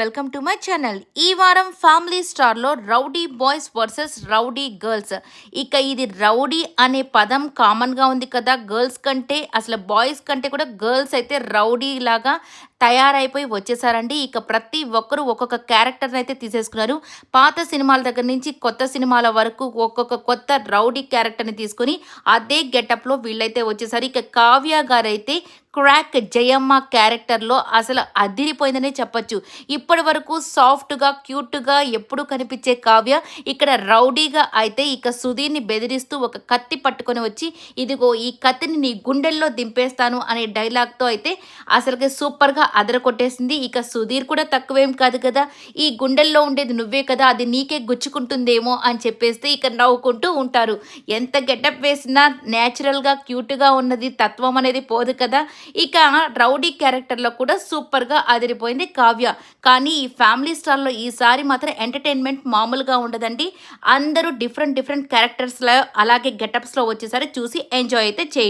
Welcome to my channel. ఈ వారం family స్టార్లో rowdy boys versus rowdy girls. ఇక ఇది రౌడీ అనే పదం కామన్గా ఉంది కదా. గర్ల్స్ కంటే అసలు బాయ్స్ కంటే కూడా గర్ల్స్ అయితే రౌడీ లాగా తయారైపోయి వచ్చేసారండి. ఇక ప్రతి ఒక్కరు ఒక్కొక్క క్యారెక్టర్ని అయితే తీసేసుకున్నారు. పాత సినిమాల దగ్గర నుంచి కొత్త సినిమాల వరకు ఒక్కొక్క కొత్త రౌడీ క్యారెక్టర్ని తీసుకొని అదే గెటప్లో వీళ్ళైతే వచ్చేసారు. ఇక కావ్య గారైతే క్రాక్ జయమ్మ క్యారెక్టర్లో అసలు అదిరిపోయిందనే చెప్పొచ్చు. ఇప్పటి వరకు సాఫ్ట్గా క్యూట్గా ఎప్పుడు కనిపించే కావ్య ఇక్కడ రౌడీగా అయితే ఇక సుధీర్ని బెదిరిస్తూ ఒక కత్తి పట్టుకొని వచ్చి ఇదిగో ఈ కత్తిని నీ గుండెల్లో దింపేస్తాను అనే డైలాగ్తో అయితే అసలుకి సూపర్గా అదరకొట్టేసింది ఇక సుధీర్ కూడా తక్కువేం కాదు కదా ఈ గుండెల్లో ఉండేది నువ్వే కదా అది నీకే గుచ్చుకుంటుందేమో అని చెప్పేస్తే ఇక నవ్వుకుంటూ ఉంటారు. ఎంత గెటప్ వేసినా న్యాచురల్గా క్యూట్గా ఉన్నది తత్వం అనేది పోదు కదా. ఇక రౌడీ క్యారెక్టర్లో కూడా సూపర్గా అదిరిపోయింది కావ్య. కానీ ఈ ఫ్యామిలీ స్టార్లో ఈసారి మాత్రం ఎంటర్టైన్మెంట్ మామూలుగా ఉండదండి. అందరూ డిఫరెంట్ డిఫరెంట్ క్యారెక్టర్స్లో అలాగే గెటప్స్లో వచ్చేసరి చూసి ఎంజాయ్ అయితే చేయండి.